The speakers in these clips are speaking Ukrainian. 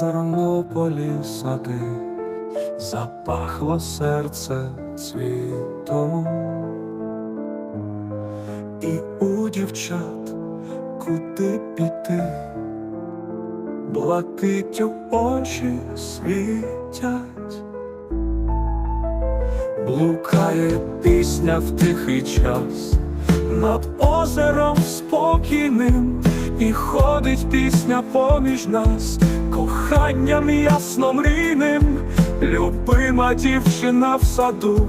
Тернополі сади, запахло серце цвітом, і у дівчат куди піти, блакитю очі світять, блукає пісня в тихий час. Над озером спокійним, і ходить пісня поміж нас, коханням ясно мрійним, любима дівчина в саду,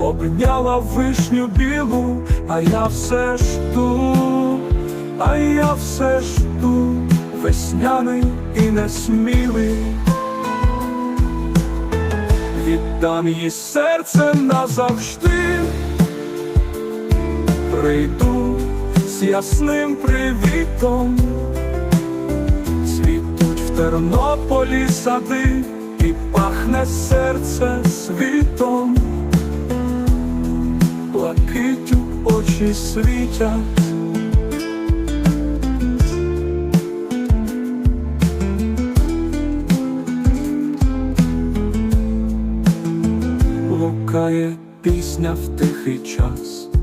обняла вишню білу, а я все жду, а я все жду, весняний і несмілий. Віддам їй серце назавжди. Прийду з ясним привітом, цвітуть в Тернополі сади, і пахне серце світом, блакитю очі світять. Лукає пісня в тихий час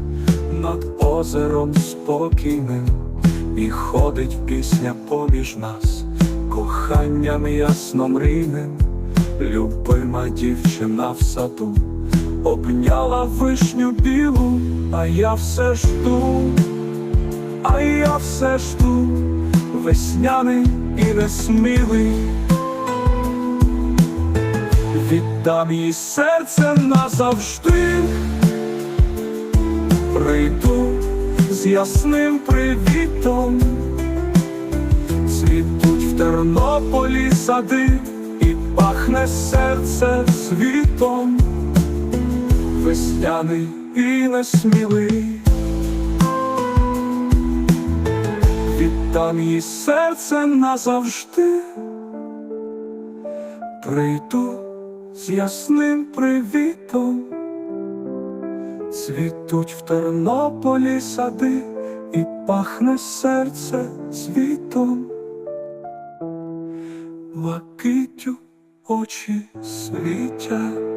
над озером спокійним, і ходить пісня поміж нас, коханням ясно любима дівчина в саду, обняла вишню білу, а я все жду, а я все жду, весняний і несмілий. Віддам їй серце назавжди прийду з ясним привітом, цвітуть в Тернополі сади, і пахне серце світом, весняний і несмілий. Віддам їй серце назавжди, прийду з ясним привітом. Цвітуть в Тернополі сади, і пахне серце світом, Лакитю очі світять.